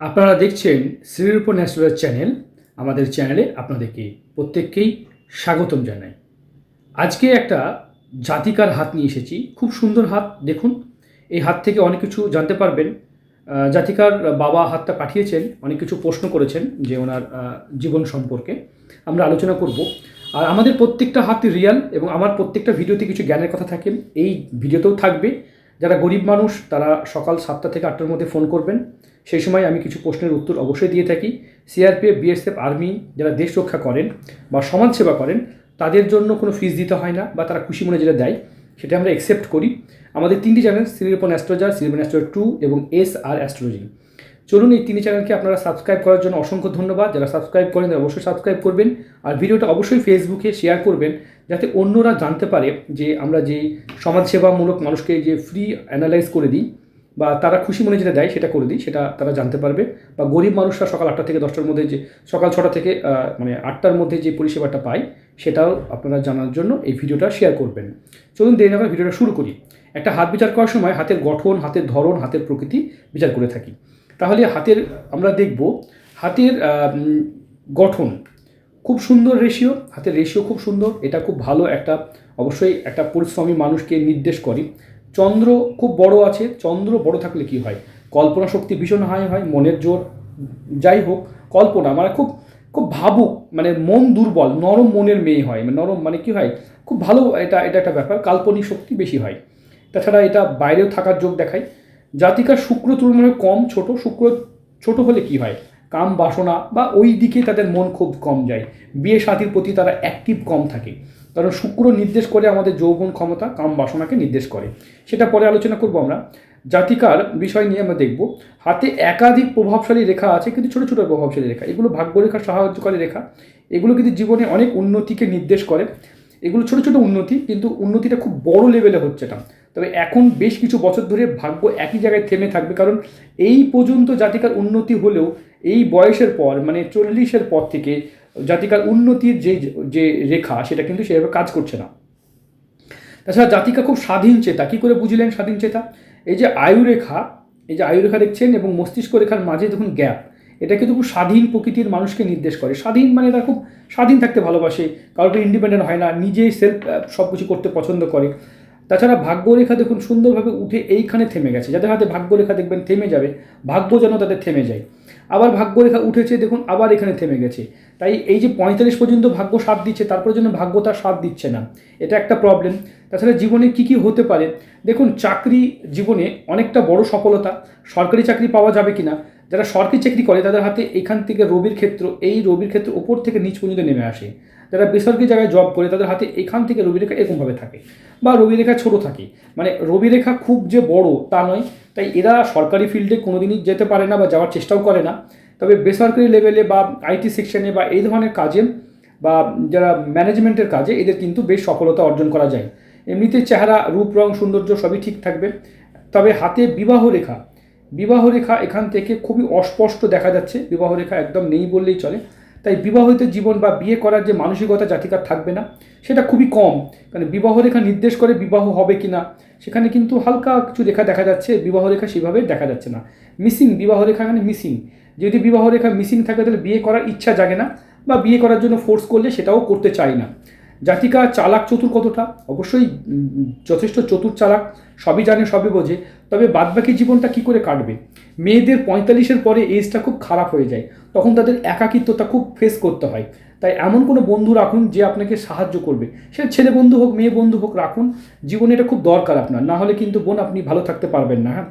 আপনারা দেখছেন Shrirup national channel, আমাদের চ্যানেলে আপনাদেরকে প্রত্যেককেই স্বাগতম জানাই। আজকে একটা জাতিকার হাত নিয়ে এসেছি, খুব সুন্দর হাত, দেখুন, এই হাত থেকে অনেক কিছু জানতে পারবেন। জাতিকার বাবা হাতটা পাঠিয়েছেন, অনেক কিছু প্রশ্ন করেছেন যে ওনার জীবন সম্পর্কে। আমরা আলোচনা করব। আর আমাদের প্রত্যেকটা হাত রিয়াল এবং আমার প্রত্যেকটা ভিডিওতে কিছু জ্ঞানের কথা থাকে, এই ভিডিওতেও থাকবে। যারা গরিব মানুষ, তারা সকাল সাতটা থেকে আটটার মধ্যে ফোন করবেন। সেই সময় আমি কিছু প্রশ্নের উত্তর অবশ্যই দিয়ে থাকি। সিআরপিএফ, বিএসএফ, আর্মি যারা দেশ রক্ষা করেন বা সমাজসেবা করেন, তাদের জন্য কোনো ফিস দিতে হয় না বা তারা খুশি মনে যেটা দেয়, সেটা আমরা অ্যাকসেপ্ট করি। আমাদের তিনটি চ্যানেল সিরিপন অ্যাস্ট্রোজার সিরিপন অ্যাস্ট্রো টু এবং এস আর অ্যাস্ট্রোলজি। চলুন এই তিনটি চ্যানেলকে আপনারা সাবস্ক্রাইব করার জন্য অসংখ্য ধন্যবাদ। যারা সাবস্ক্রাইব করেন তারা অবশ্যই সাবস্ক্রাইব করবেন। আর ভিডিওটা অবশ্যই ফেসবুকে শেয়ার করবেন, যাতে অন্যরা জানতে পারে যে আমরা যে সমাজসেবামূলক মানুষকে যে ফ্রি অ্যানালাইজ করে দিই, বা তারা খুশি মনে যেটা দেয় সেটা করে দিই, সেটা তারা জানতে পারবে। বা গরিব মানুষরা সকাল আটটা থেকে দশটার মধ্যে যে, সকাল ছটা থেকে মানে আটটার মধ্যে যে পরিষেবাটা পায়, সেটাও আপনারা জানার জন্য এই ভিডিওটা শেয়ার করবেন। চলুন দেরি করে ভিডিওটা শুরু করি। একটা হাত বিচার করার সময় হাতের গঠন, হাতের ধরন, হাতের প্রকৃতি বিচার করে থাকি। তাহলে হাতের, আমরা দেখব, হাতের গঠন খুব সুন্দর রেশিও হাতের রেশিও খুব সুন্দর, এটা খুব ভালো একটা, অবশ্যই একটা পরিশ্রমী মানুষকে নির্দেশ করে। চন্দ্র খুব বড় আছে, চন্দ্র বড় থাকলে কি হয়? কল্পনা শক্তি ভীষণ হাই হয়, মনের জোর, যাই হোক, কল্পনা মানে খুব খুব ভাবুক মানে মন দুর্বল, নরম মনের মেয়ে হয় মানে নরম মানে কি হয়? খুব ভালো এটা এটা একটা ব্যাপার, কাল্পনিক শক্তি বেশি হয়। তাছাড়া এটা বাইরেও থাকার যোগ দেখায়। জাতিকার শুক্র তুলনায় কম, ছোট শুক্র, ছোট হলে কি হয়? কাম, বাসনা বা ওই দিকে তাদের মন খুব কম যায়। বিয়ে সাথীর প্রতি তারা অ্যাক্টিভ কম থাকে। কারণ শুক্র নির্দেশ করে আমাদের যৌবন ক্ষমতা, কাম, বাসনাকে নির্দেশ করে। সেটা পরে আলোচনা করব আমরা। জাতিকার বিষয় নিয়ে আমরা দেখব। হাতে একাধিক প্রভাবশালী রেখা আছে, কিন্তু ছোট, ছোটো প্রভাবশালী রেখা। এগুলো ভাগ্যরেখা সাহায্যকারী রেখা। এগুলো কিন্তু জীবনে অনেক উন্নতিকে নির্দেশ করে। এগুলো ছোট ছোট উন্নতি, কিন্তু উন্নতিটা খুব বড় লেভেলে হচ্ছে না তবে এখন বেশ কিছু বছর ধরে ভাগ্য একই জায়গায় থেমে থাকবে, কারণ এই পর্যন্ত জাতিকার উন্নতি হলেও এই বয়সের পর মানে চল্লিশের পর থেকে জাতিকার উন্নতির যে যে রেখা, সেটা কিন্তু সেভাবে কাজ করছে না। তাছাড়া জাতিকা খুব স্বাধীন চেতা। কী করে বুঝলেন স্বাধীন চেতা? এই যে আয়ুরেখা এই যে আয়ুরেখা দেখছেন এবং মস্তিষ্ক রেখার মাঝে দেখুন গ্যাপ, এটা কিন্তু খুব স্বাধীন প্রকৃতির মানুষকে নির্দেশ করে। স্বাধীন মানে তারা খুব স্বাধীন থাকতে ভালোবাসে, কারোর ইন্ডিপেন্ডেন্ট হয় না, নিজেই সেলফ সব কিছু করতে পছন্দ করে। তাছাড়া ভাগ্যরেখা দেখুন সুন্দরভাবে উঠে এইখানে থেমে গেছে। যাদের হাতে ভাগ্যরেখা দেখবেন থেমে যাবে, ভাগ্য যেন তাদের থেমে যায়। আবার ভাগ্যরেখা উঠেছে, দেখুন আবার এখানে থেমে গেছে। তাই এই যে পঁয়তাল্লিশ পর্যন্ত ভাগ্য সাথ দিচ্ছে, তারপরে যেন ভাগ্য তার সাথ দিচ্ছে না। এটা একটা প্রবলেম তাছাড়া জীবনে কি কি হতে পারে? দেখুন, চাকরি জীবনে অনেকটা বড় সফলতা। সরকারি চাকরি পাওয়া যাবে কিনা? যারা সরকারি চাকরি করে, তাদের হাতে এখান থেকে রবির ক্ষেত্র, এই রবির ক্ষেত্র ওপর থেকে নিচ পর্যন্ত নেমে আসে। যারা বেসরকারি জায়গায় জব করে, তাদের হাতে এখান থেকে রবি রেখা এরকমভাবে থাকে বা রবি রেখা ছোটো থাকে। মানে রবি রেখা খুব যে বড় তা নয়, তাই এরা সরকারি ফিল্ডে কোনোদিনই যেতে পারে না বা যাওয়ার চেষ্টাও করে না। তবে বেসরকারি লেভেলে বা আইটি সেকশনে বা এই ধরনের কাজে বা যারা ম্যানেজমেন্টের কাজে, এদের কিন্তু বেশ সফলতা অর্জন করা যায়। এমনিতে চেহারা, রূপ, রং, সৌন্দর্য সবই ঠিক থাকবে। তবে হাতে বিবাহ রেখা বিবাহ রেখা এখান থেকে খুবই অস্পষ্ট দেখা যাচ্ছে। বিবাহ রেখা একদম নেই বললেই চলে। তাই বিবাহিত জীবন বা বিয়ে করার যে মানসিকতা জাতিকার থাকবে না, সেটা খুবই কম। কারণ বিবাহ রেখা নির্দেশ করে বিবাহ হবে কি না সেখানে কিন্তু হালকা কিছু রেখা দেখা যাচ্ছে। বিবাহ রেখা সেভাবে দেখা যাচ্ছে না। মিসিং বিবাহ রেখা এখানে মিসিং। যদি বিবাহ রেখা মিসিং থাকে, তাহলে বিয়ে করার ইচ্ছা জাগে না বা বিয়ে করার জন্য ফোর্স করলে সেটাও করতে চাই না। জাতিকা চালাক চতুর কতটা? অবশ্যই যথেষ্ট চতুর চালাক, সবই জানে, সবই বোঝে। তবে বাদবাকি জীবনটা কি করে কাটবে? মেয়েদের পঁয়তাল্লিশের পরে এজটা খুব খারাপ হয়ে যায়। তখন তাদের একাকিত্বতা খুব ফেস করতে হয়। তাই এমন কোনো বন্ধু রাখুন যে আপনাকে সাহায্য করবে। সে ছেলে বন্ধু হোক, মেয়ে বন্ধু হোক রাখুন। জীবনে এটা খুব দরকার আপনার। না হলে কিন্তু বোন আপনি ভালো থাকতে পারবেন না হ্যাঁ?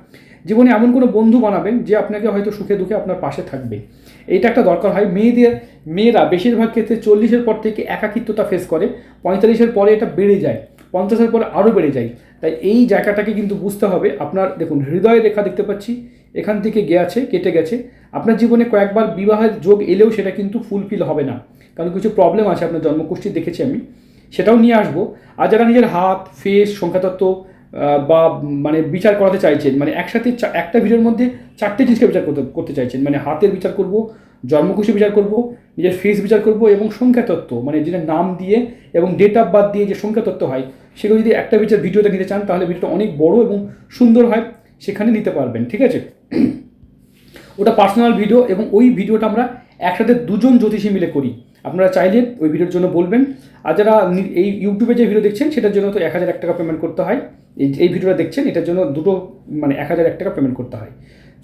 জীবনে এমন কোনো বন্ধু বানাবেন যে আপনাকে হয়তো সুখে দুঃখে আপনার পাশে থাকবে। এইটা একটা দরকার হয়। মেয়েদের, মেয়েরা বেশিরভাগ ক্ষেত্রে চল্লিশের পর থেকে একাকিত্বতা ফেস করে। পঁয়তাল্লিশের পরে এটা বেড়ে যায়। পঞ্চাশের পরে আরও বেড়ে যায়। তাই এই জায়গাটাকে কিন্তু বুঝতে হবে। আপনার দেখুন হৃদয় রেখা দেখতে পাচ্ছি। এখান থেকে গেছে, কেটে গেছে। আপনার জীবনে কয়েকবার বিবাহের যোগ এলেও সেটা কিন্তু ফুলফিল হবে না। কারণ কিছু প্রবলেম আছে আপনার জন্মকুষ্ঠী দেখেছি আমি। সেটাও নিয়ে আসব। আর যারা নিজের হাত ফেস সংখ্যাতত্ত্ব বা মানে বিচার করাতে চাইছেন মানে একসাথে একটা ভিডিওর মধ্যে চারটে জিনিসকে বিচার করতে করতে চাইছেন মানে হাতের বিচার করব জন্মকুশি বিচার করব, নিজের ফেস বিচার করব এবং সংখ্যাতত্ত্ব মানে যেটা নাম দিয়ে এবং ডেট অফ বার্থ দিয়ে যে সংখ্যাতত্ত্ব হয়, সেগুলো যদি একটা বিচার ভিডিওতে নিতে চান, তাহলে ভিডিওটা অনেক বড় এবং সুন্দর হয়, সেখানে নিতে পারবেন, ঠিক আছে? ওটা পার্সোনাল ভিডিও এবং ওই ভিডিওটা আমরা একসাথে দুজন জ্যোতিষী মিলে করি। আপনারা চাইলে ওই ভিডিওর জন্য বলবেন। আর যারা এই ইউটিউবে যে ভিডিও দেখছেন, সেটার জন্য তো এক হাজার এক টাকা পেমেন্ট করতে হয়। এই এই ভিডিওটা দেখছেন, এটার জন্য দুটো মানে এক হাজার এক টাকা পেমেন্ট করতে হয়।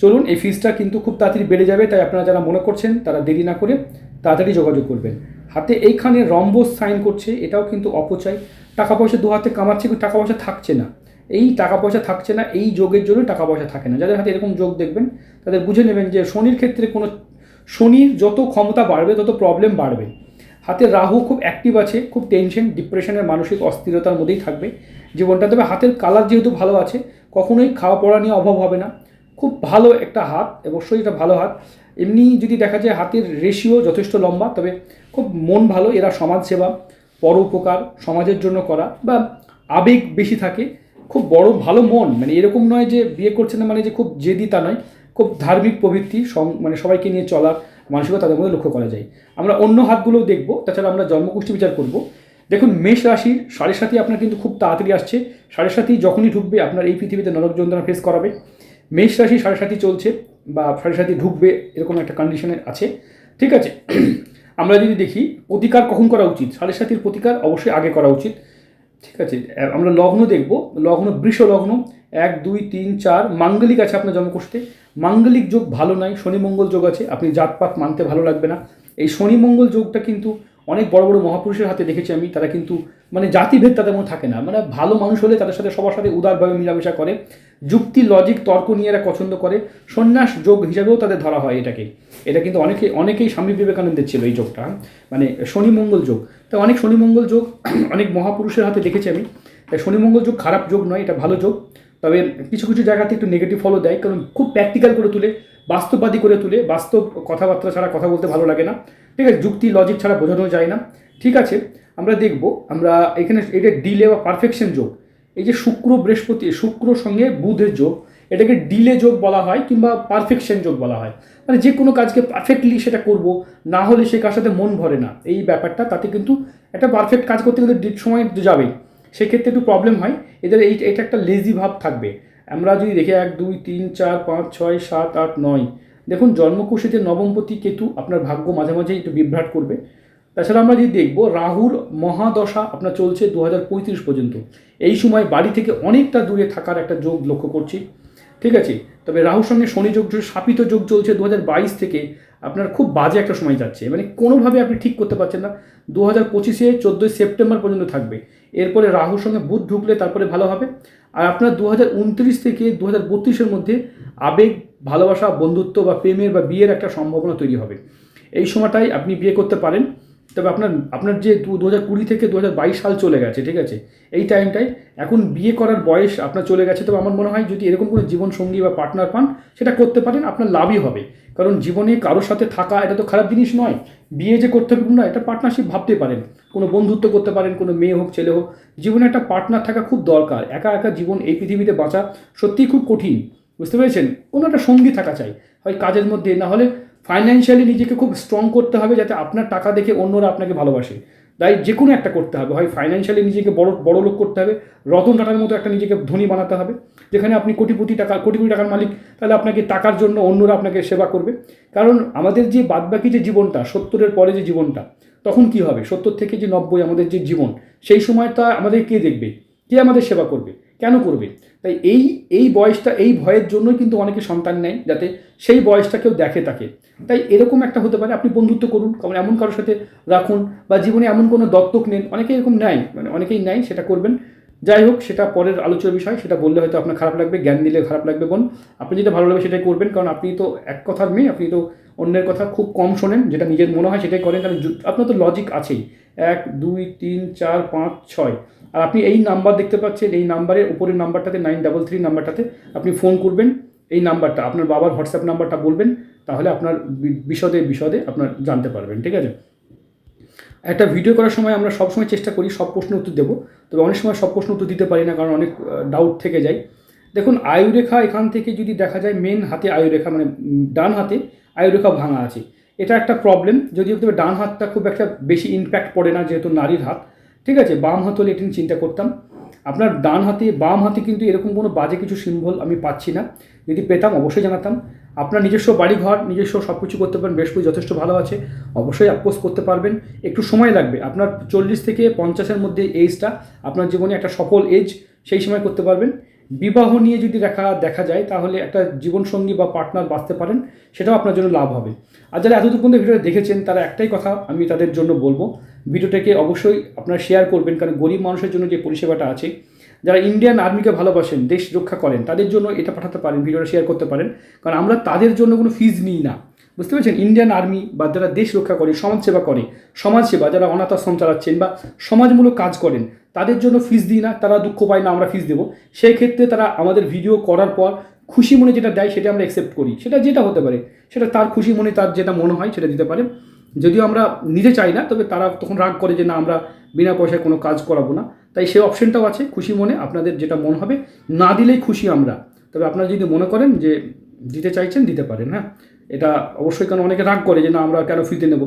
চলুন, এই ফিজটা কিন্তু খুব তাড়াতাড়ি বেড়ে যাবে, তাই আপনারা যারা মনে করছেন, তারা দেরি না করে তাড়াতাড়ি যোগাযোগ করবেন। হাতে এইখানে রম্বস সাইন করছে, এটাও কিন্তু অপচয়। টাকা পয়সা দু হাতে কামাচ্ছে, কিন্তু টাকা পয়সা থাকছে না। এই টাকা পয়সা থাকছে না, এই যোগের জন্য টাকা পয়সা থাকে না। যাদের হাতে এরকম যোগ দেখবেন, তাদের বুঝে নেবেন যে শনির ক্ষেত্রে কোনো শনির যত ক্ষমতা বাড়বে, তত প্রবলেম বাড়বে। হাতে রাহু খুব অ্যাক্টিভ আছে, খুব টেনশন ডিপ্রেশনের মানসিক অস্থিরতার মধ্যেই থাকবে। জীবনটা তবে হাতের কালার যেহেতু ভালো আছে, কখনোই খাওয়া পড়া নিয়ে অভাব হবে না। খুব ভালো একটা হাত, অবশ্যই এটা ভালো হাত। এমনি যদি দেখা যায় হাতের রেশিও যথেষ্ট লম্বা, তবে খুব মন ভালো, এরা সমাজসেবা, পরোপকার, সমাজের জন্য করা বা আবেগ বেশি থাকে, খুব বড় ভালো মন। মানে এরকম নয় যে বিয়ে করছে না মানে যে খুব জেদি তা নয়। খুব ধার্মিক প্রবৃত্তি মানে সবাইকে নিয়ে চলার মানসিকতা তাদের মধ্যে লক্ষ্য করা যায়। আমরা অন্য হাতগুলোও দেখব, তাছাড়া আমরা জন্মগোষ্ঠী বিচার করব। দেখুন, মেষ রাশির সাড়ে সাথী আপনার কিন্তু খুব তাড়াতাড়ি আসছে। সাড়ে সাথী যখনই ঢুকবে, আপনার এই পৃথিবীতে নরক যন্ত্রণা ফেস করাবে। মেষ রাশি সাড়ে সাথী চলছে বা সাড়ে সাথী ঢুকবে, এরকম একটা কন্ডিশনে আছে। ঠিক আছে? আমরা যদি দেখি, প্রতিকার কখন করা উচিত? সাড়ে সাথীর প্রতিকার অবশ্যই আগে করা উচিত। ঠিক আছে? আমরা লগ্ন দেখব, লগ্ন, বৃষ লগ্ন। এক, দুই, তিন, চার, মাঙ্গলিক আছে আপনার জন্মকোষ্ঠে মাঙ্গলিক যোগ ভালো নয় শনি মঙ্গল যোগ আছে, আপনি জাতপাত মানতে ভালো লাগবে না। এই শনি মঙ্গল যোগটা কিন্তু অনেক বড় বড় মহাপুরুষের হাতে দেখেছি আমি, তারা কিন্তু মানে জাতিভেদ তাদের মধ্যে থাকে না। মানে ভালো মানুষ হলে তাদের সাথে সবার সাথে উদারভাবে মিলামেশা করে, যুক্তি লজিক তর্ক নিয়ে এরা পছন্দ করে, সন্ন্যাস যোগ হিসাবেও তাদের ধরা হয় এটাকে। এটা কিন্তু অনেকে, অনেকেই স্বামী বিবেকানন্দের ছিল এই যোগটা মানে শনি মঙ্গল যোগ। তা অনেক শনি মঙ্গল যোগ, অনেক মহাপুরুষের হাতে দেখেছি আমি। তাই শনি মঙ্গল যোগ খারাপ যোগ নয়, এটা ভালো যোগ। তবে কিছু কিছু জায়গাতে একটু নেগেটিভ ফলো দেয়, কারণ খুব প্র্যাকটিক্যাল করে তুলে, বাস্তববাদী করে তুলে, বাস্তব কথাবার্তা ছাড়া কথা বলতে ভালো লাগে না। ঠিক আছে, যুক্তি লজিক ছাড়া বোঝানো যায় না। ঠিক আছে, আমরা দেখব, আমরা এখানে এটা ডিলে বা পারফেকশন যোগ। এই যে শুক্র বৃহস্পতি, শুক্র সঙ্গে বুধের যোগ, এটাকে ডিলে যোগ বলা হয় কিংবা পারফেকশন যোগ বলা হয়। মানে যে কোনো কাজকে পারফেক্টলি সেটা করব, না হলে সে কার সাথে মন ভরে না। এই ব্যাপারটা, তাতে কিন্তু একটা পারফেক্ট কাজ করতে ডি- সময় যাবেই। সেক্ষেত্রে একটু প্রবলেম হয়। এদের এই, এটা একটা লেজি ভাব থাকবে। আমরা যদি দেখি এক, দুই, তিন, চার, পাঁচ, ছয়, সাত, আট, নয়। দেখুন জন্মকুশিতে নবমপতি কেতু আপনার ভাগ্য মাঝে মাঝে একটু বিভ্রাট করবে। তাছাড়া আমরা যদি দেখব, রাহুর মহাদশা আপনার চলছে দু হাজার পঁয়ত্রিশ পর্যন্ত। এই সময় বাড়ি থেকে অনেকটা দূরে থাকার একটা যোগ লক্ষ্য করছি। ঠিক আছে? তবে রাহুর সঙ্গে শনি যোগ যে শাপিত যোগ চলছে দু হাজার বাইশ থেকে, আপনার খুব বাজে একটা সময় যাচ্ছে। মানে কোনোভাবে আপনি ঠিক করতে পারছেন না। দু হাজার পঁচিশে চোদ্দোই সেপ্টেম্বর পর্যন্ত থাকবে। এরপরে রাহুর সঙ্গে বুধ ঢুকলে তারপরে ভালো হবে। আর আপনার দু হাজার উনত্রিশ থেকে দু হাজার বত্রিশের মধ্যে আবেগ, ভালোবাসা, বন্ধুত্ব বা প্রেমের বা বিয়ের একটা সম্ভাবনা তৈরি হবে। এই সময়টাই আপনি বিয়ে করতে পারেন। তবে আপনার আপনার যে দু হাজার কুড়ি থেকে দু হাজার বাইশ সাল চলে গেছে, ঠিক আছে? এই টাইমটায় এখন বিয়ে করার বয়স আপনার চলে গেছে। তবে আমার মনে হয় যদি এরকম কোনো জীবনসঙ্গী বা পার্টনার পান, সেটা করতে পারেন, আপনার লাভই হবে। কারণ জীবনে কারোর সাথে থাকা এটা তো খারাপ জিনিস নয়। বিয়ে যে করতে হবে না, এটা পার্টনারশিপ ভাবতে পারেন। কোনো বন্ধুত্ব করতে পারেন, কোনো মেয়ে হোক, ছেলে হোক। জীবনে একটা পার্টনার থাকা খুব দরকার। একা একা জীবন এই পৃথিবীতে বাঁচা সত্যিই খুব কঠিন। বুঝতে পেরেছেন? কোনো একটা সঙ্গী থাকা চাই। হয় কাজের মধ্যে, না হলে ফাইন্যান্সিয়ালি নিজেকে খুব স্ট্রং করতে হবে যাতে আপনার টাকা দেখে অন্যরা আপনাকে ভালোবাসে। তাই যে কোনো একটা করতে হবে। হয় ফাইন্যান্সিয়ালি নিজেকে বড় বড় লোক করতে হবে, রতন টাটার মতো একটা নিজেকে ধনী বানাতে হবে। যেখানে আপনি কোটিপতি টাকা কোটি কোটি টাকার মালিক, তাহলে আপনাকে টাকার জন্য অন্যরা আপনাকে সেবা করবে। কারণ আমাদের যে বাদবাকি যে জীবনটা, সত্তরের পরে যে জীবনটা, তখন কি হবে? সত্তর থেকে যে নব্বই আমাদের যে জীবন, সেই সময়টা আমাদের কে দেখবে? কে আমাদের সেবা করবে? কেন করবে? তাই এই এই বয়সটা, এই ভয়ের জন্যই কিন্তু অনেকে সন্তান নেয় যাতে সেই বয়সটা কেউ দেখে তাকে। তাই এরকম একটা হতে পারে, আপনি বন্ধুত্ব করুন কারণ এমন কারোর সাথে রাখুন বা জীবনে এমন কোনো দত্তক নেন অনেকে এরকম নেয় মানে অনেকেই নেয়, সেটা করবেন। যাই হোক, সেটা পরের আলোচনার বিষয়, সেটা বললে হয়তো আপনার খারাপ লাগবে, জ্ঞান দিলে খারাপ লাগবে বোন। আপনি যেটা ভালো লাগবে সেটাই করবেন, কারণ আপনি তো এক কথার মেয়ে, আপনি তো অন্যের কথা খুব কম শোনেন, যেটা নিজের মনে হয় সেটাই করেন কারণ আপনার তো লজিক আছেই। এক, দুই, তিন, চার, পাঁচ, ছয়। আর আপনি এই নাম্বার দেখতে পাচ্ছেন, এই নাম্বারের উপরের নাম্বারটাতে নাইন ডাবল থ্রি নাম্বারটাতে আপনি ফোন করবেন। এই নাম্বারটা, আপনার বাবার হোয়াটসঅ্যাপ নাম্বারটা বলবেন, তাহলে আপনার বিশদে বিশদে আপনার জানতে পারবেন, ঠিক আছে? একটা ভিডিও করার সময় আমরা সবসময় চেষ্টা করি, সব প্রশ্নের উত্তর দেবো। তবে অনেক সময় সব প্রশ্ন উত্তর দিতে পারি না, কারণ অনেক ডাউট থেকে যায়। দেখুন, আয়ুরেখা এখান থেকে যদি দেখা যায় মেন হাতে আয়ুরেখা মানে ডান হাতে আয়ুরেখা ভাঙা আছে। এটা একটা প্রবলেম যদিও ডান হাতটা খুব একটা বেশি ইম্প্যাক্ট পড়ে না, যেহেতু নারীর হাত। ঠিক আছে, বাম হাত হলে এটি চিন্তা করতাম। আপনার ডান হাতে, বাম হাতে কিন্তু এরকম কোনো বাজে কিছু সিম্বল আমি পাচ্ছি না। যদি পেতাম অবশ্যই জানাতাম। আপনার নিজস্ব বাড়িঘর, নিজস্ব সব কিছু করতে পারেন বৃহস্পতি যথেষ্ট ভালো আছে। অবশ্যই অ্যাপোজ করতে পারবেন। একটু সময় লাগবে। আপনার চল্লিশ থেকে পঞ্চাশের মধ্যে এজটা আপনার জীবনে একটা সফল এজ সেই সময় করতে পারবেন। বিবাহ নিয়ে যদি দেখা দেখা যায়, তাহলে একটা জীবনসঙ্গী বা পার্টনার বাঁচতে পারেন। সেটাও আপনার জন্য লাভ হবে। আর যারা এতদূর পর্যন্ত ভিডিওটা দেখেছেন, তারা একটাই কথা আমি তাদের জন্য বলব। ভিডিওটাকে অবশ্যই আপনারা শেয়ার করবেন, কারণ গরিব মানুষের জন্য যে পরিষেবাটা আছে, যারা ইন্ডিয়ান আর্মিকে ভালোবাসেন, দেশ রক্ষা করেন, তাদের জন্য এটা পাঠাতে পারেন, ভিডিওটা শেয়ার করতে পারেন। কারণ আমরা তাদের জন্য কোনো ফিজ নিই না। বুঝতে পেরেছেন? ইন্ডিয়ান আর্মি বা যারা দেশ রক্ষা করে, সমাজসেবা করে, সমাজসেবা, যারা অনাথ আশ্রম চালাচ্ছেন বা সমাজমূলক কাজ করেন তাদের জন্য ফিস দিই না, তারা দুঃখ পায় না, আমরা ফিস দেবো। সেই ক্ষেত্রে তারা আমাদের ভিডিও করার পর খুশি মনে যেটা দেয় সেটা আমরা অ্যাকসেপ্ট করি। সেটা যেটা হতে পারে, সেটা তার খুশি মনে, তার যেটা মনে হয় সেটা দিতে পারে। যদিও আমরা নিজে চাই না, তবে তারা তখন রাগ করে যে না, আমরা বিনা পয়সায় কোনো কাজ করাবো না। তাই সেই অপশনটাও আছে, খুশি মনে, আপনাদের যেটা মন হবে, না দিলেই খুশি আমরা। তবে আপনারা যদি মনে করেন যে দিতে চাইছেন, দিতে পারেন হ্যাঁ? এটা অবশ্যই কারণ অনেকে রাগ করে যে না, আমরা কেন ফ্রিতে নেব?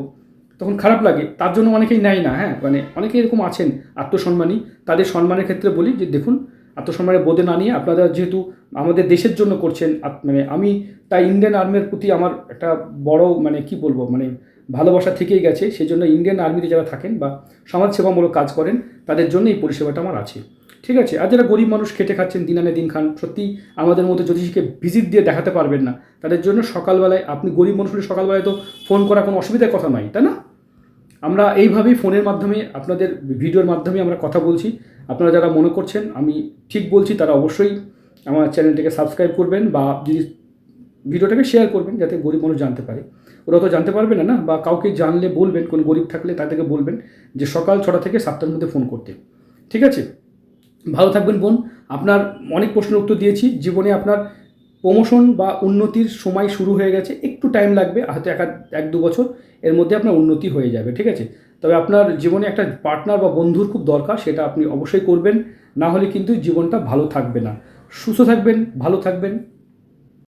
তখন খারাপ লাগে। তার জন্য অনেকেই নেয় না হ্যাঁ? মানে অনেকে এরকম আছেন আত্মসম্মানী। তাদের সম্মানের ক্ষেত্রে বলি যে, দেখুন, আত্মসম্মানের বোধে না নিয়ে আপনারা যেহেতু আমাদের দেশের জন্য করছেন মানে আমি তাই ইন্ডিয়ান আর্মির প্রতি আমার একটা বড় মানে কি বলব মানে ভালোবাসা থেকেই গেছে। সেই জন্য ইন্ডিয়ান আর্মিতে যারা থাকেন বা সমাজসেবামূলক কাজ করেন, তাদের জন্য এই পরিষেবাটা আমার আছে। ঠিক আছে? আর যারা গরিব মানুষ খেটে খাচ্ছেন দিন আনে দিন খান, সত্যি আমাদের মতো জ্যোতিষীকে ভিজিট দিয়ে দেখাতে পারবেন না। তাদের জন্য সকালবেলায়, আপনি গরিব মানুষ সকালবেলায় তো ফোন করা কোনো অসুবিধার কথা নয় তাই না? আমরা এইভাবেই ফোনের মাধ্যমে, আপনাদের ভিডিওর মাধ্যমে আমরা কথা বলছি। আপনারা যারা মনে করছেন আমি ঠিক বলছি, তারা অবশ্যই আমার চ্যানেলটিকে সাবস্ক্রাইব করবেন বা যদি ভিডিওটাকে শেয়ার করবেন, যাতে গরিব মানুষ জানতে পারে। ওরা তো জানতে পারবে না না? বা কাউকে জানলে বলবেন, কোন গরিব থাকলে তাদেরকে বলবেন যে সকাল ছটা থেকে সাতটার মধ্যে ফোন করতে। ঠিক আছে? ভালো থাকবেন বোন। আপনার অনেক প্রশ্নের উত্তর দিয়েছি। জীবনে আপনার প্রমোশন বা উন্নতির সময় শুরু হয়ে গেছে, একটু টাইম লাগবে, হয়তো এক এক দু বছর, এর মধ্যে আপনার উন্নতি হয়ে যাবে, ঠিক আছে? তবে আপনার জীবনে একটা পার্টনার বা বন্ধুর খুব দরকার, সেটা আপনি অবশ্যই করবেন, না হলে কিন্তু জীবনটা ভালো থাকবে না। সুস্থ থাকবেন, ভালো থাকবেন।